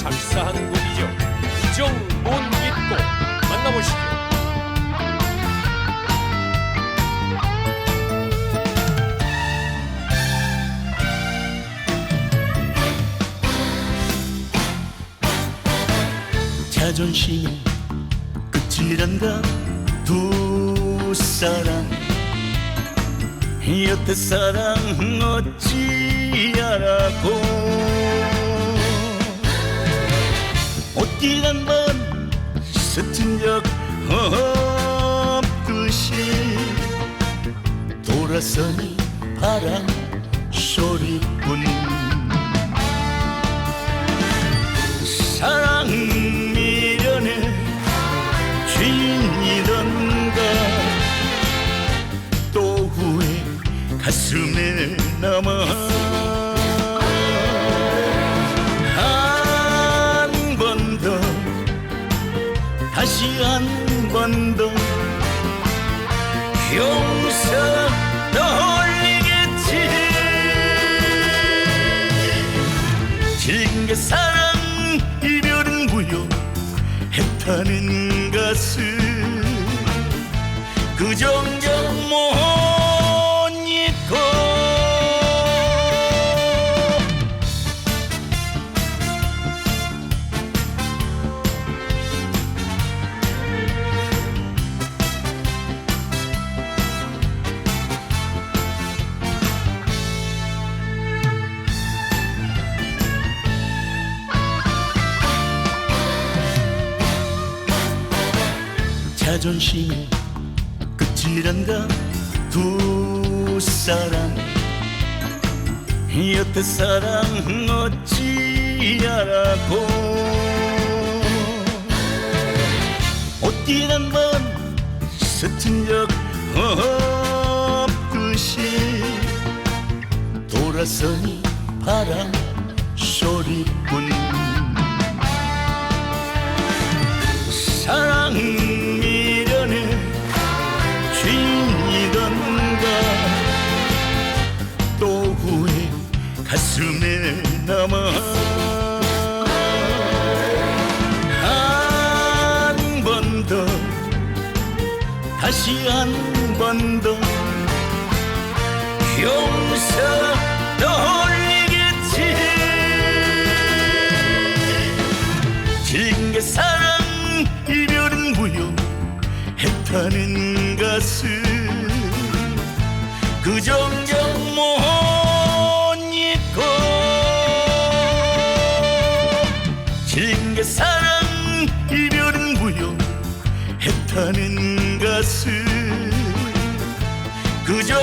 잘싸한 곳이죠. 이정 못 잊고 만나보시죠. 자존심의 끝이란가 두 사람 여태 사랑 어찌 알아고 길 한번 스친 적 없듯이 돌아서니 바람 소리뿐. 사랑 미련의 주인이던가 또 후회 가슴에 남아 질긴 게 사랑 이별은 무효 했다는 것을 그 정정 자존심의 끝이란가? 두 사람. 여태 사랑 어찌 알아고 옷길 한번 스친 적 없듯이 돌아서니 바람 소리뿐 가슴에 남아 한 번 더 다시 한 번 더. 용서 떠올리겠지. 질긴 게 사랑 이별은 무효 했다는 것을 그정 사랑 이별은 무효 해타는 가슴. 그저